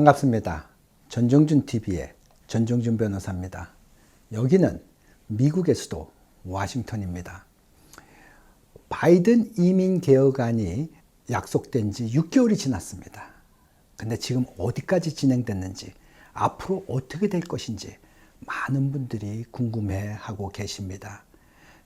반갑습니다. 전정준 TV의 전정준 변호사입니다. 여기는 미국의 수도 워싱턴입니다. 바이든 이민 개혁안이 약속된 지 6개월이 지났습니다. 근데 지금 어디까지 진행됐는지, 앞으로 어떻게 될 것인지 많은 분들이 궁금해 하고 계십니다.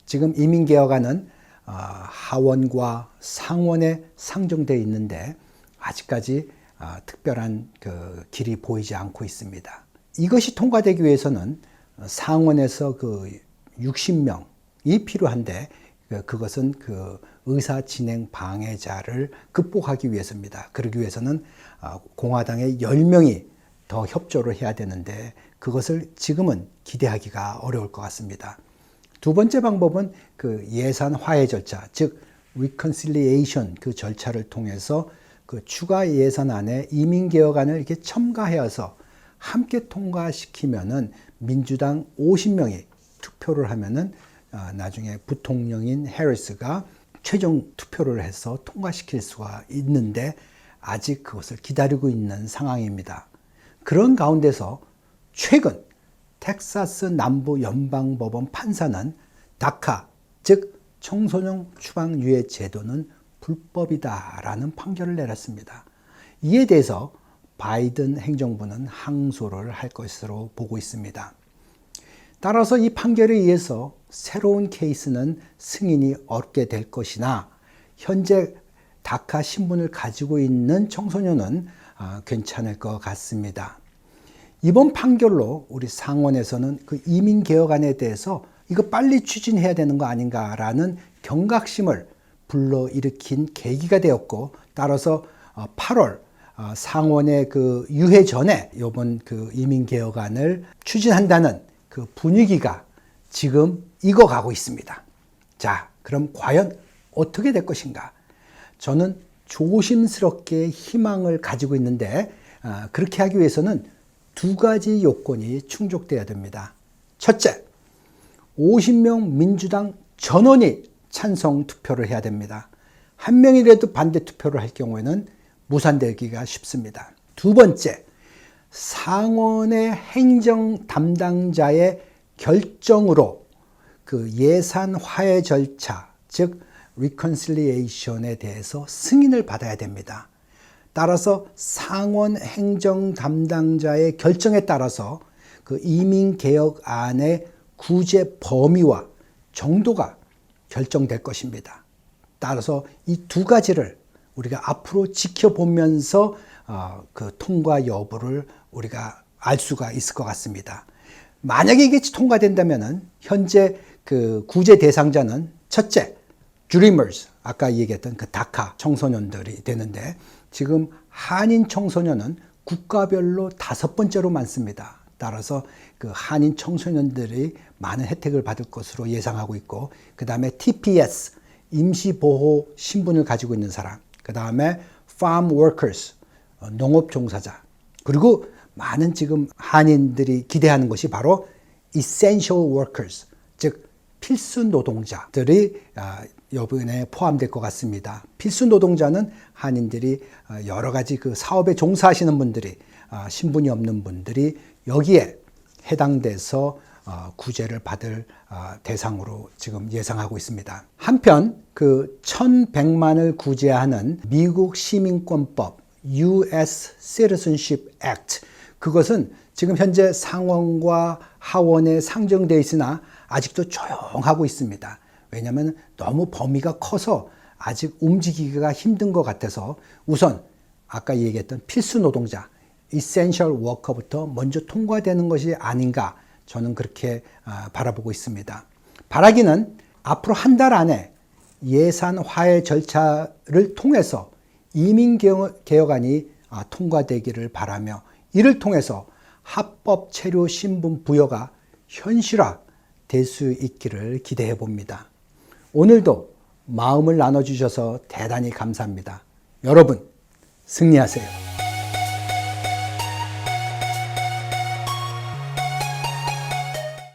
지금 이민 개혁안은 어, 하원과 상원에 상정되어 있는데 아직까지 어, 특별한 그 길이 보이지 않고 있습니다. 이것이 통과되기 위해서는 상원에서 그 60명이 필요한데 그- 그것은 그 의사 진행 방해자를 극복하기 위해서입니다. 그러기 위해서는 어, 공화당의 10명이 더 협조를 해야 되는데 그것을 지금은 기대하기가 어려울 것 같습니다. 두 번째 방법은 그 예산 화해 절차, 즉 reconciliation 그 절차를 통해서 그 추가 예산 안에 이민 개혁안을 이렇게 첨가해서 함께 통과시키면은 민주당 50명이 투표를 하면은 아, 나중에 부통령인 해리스가 최종 투표를 해서 통과시킬 수가 있는데 아직 그것을 기다리고 있는 상황입니다. 그런 가운데서 최근 텍사스 남부 연방 법원 판사는 다카, 즉 청소년 추방유예 제도는 불법이다라는 판결을 내렸습니다. 이에 대해서 바이든 행정부는 항소를 할 것으로 보고 있습니다. 따라서 이 판결에 의해서 새로운 케이스는 승인이 얻게 될 것이나 현재 다카 신분을 가지고 있는 청소년은 아, 괜찮을 것 같습니다. 이번 판결로 우리 상원에서는 그 이민 개혁안에 대해서 이거 빨리 추진해야 되는 거 아닌가라는 경각심을 불러일으킨 계기가 되었고 따라서 8월 상원의 그 유해 전에 이번 그 이민 개혁안을 추진한다는 그 분위기가 지금 익어가고 있습니다. 자, 그럼 과연 어떻게 될 것인가? 저는 조심스럽게 희망을 가지고 있는데 아, 그렇게 하기 위해서는 두 가지 요건이 충족돼야 됩니다. 첫째, 50명 민주당 전원이 찬성 투표를 해야 됩니다. 한 명이라도 반대 투표를 할 경우에는 무산되기가 쉽습니다. 두 번째, 상원의 행정 담당자의 결정으로 그 예산 화해 절차, 즉 reconciliation에 대해서 승인을 받아야 됩니다. 따라서 상원 행정 담당자의 결정에 따라서 그 이민 개혁안의 구제 범위와 정도가 결정될 것입니다. 따라서 이 두 가지를 우리가 앞으로 지켜보면서 어, 그 통과 여부를 우리가 알 수가 있을 것 같습니다. 만약에 이게 통과된다면은 현재 그 구제 대상자는 첫째 dreamers 아까 얘기했던 그 다카 청소년들이 되는데 지금 한인 청소년은 국가별로 다섯 번째로 많습니다. 따라서 그 한인 청소년들이 많은 혜택을 받을 것으로 예상하고 있고 그 다음에 TPS 임시보호 신분을 가지고 있는 사람 그 다음에 farm workers 어, 농업 종사자 그리고 많은 지금 한인들이 기대하는 것이 바로 essential workers 즉 필수 노동자들이 아, 여분에 포함될 것 같습니다. 필수 노동자는 한인들이 어, 여러 가지 그 사업에 종사하시는 분들이 아, 신분이 없는 분들이 여기에 해당돼서 어, 구제를 받을 아, 대상으로 지금 예상하고 있습니다. 한편 그 1100만을 구제하는 미국 시민권법 US Citizenship Act 그것은 지금 현재 상원과 하원에 상정되어 있으나 아직도 조용하고 있습니다. 왜냐하면 너무 범위가 커서 아직 움직이기가 힘든 것 같아서 우선 아까 얘기했던 필수 노동자, essential worker부터 먼저 통과되는 것이 아닌가 저는 그렇게 아, 바라보고 있습니다. 바라기는 앞으로 한 달 안에 예산 화해 절차를 통해서 이민 개혁안이 아, 통과되기를 바라며 이를 통해서 합법 체류 신분 부여가 현실화 될 수 있기를 기대해 봅니다. 오늘도 마음을 나눠주셔서 대단히 감사합니다. 여러분, 승리하세요.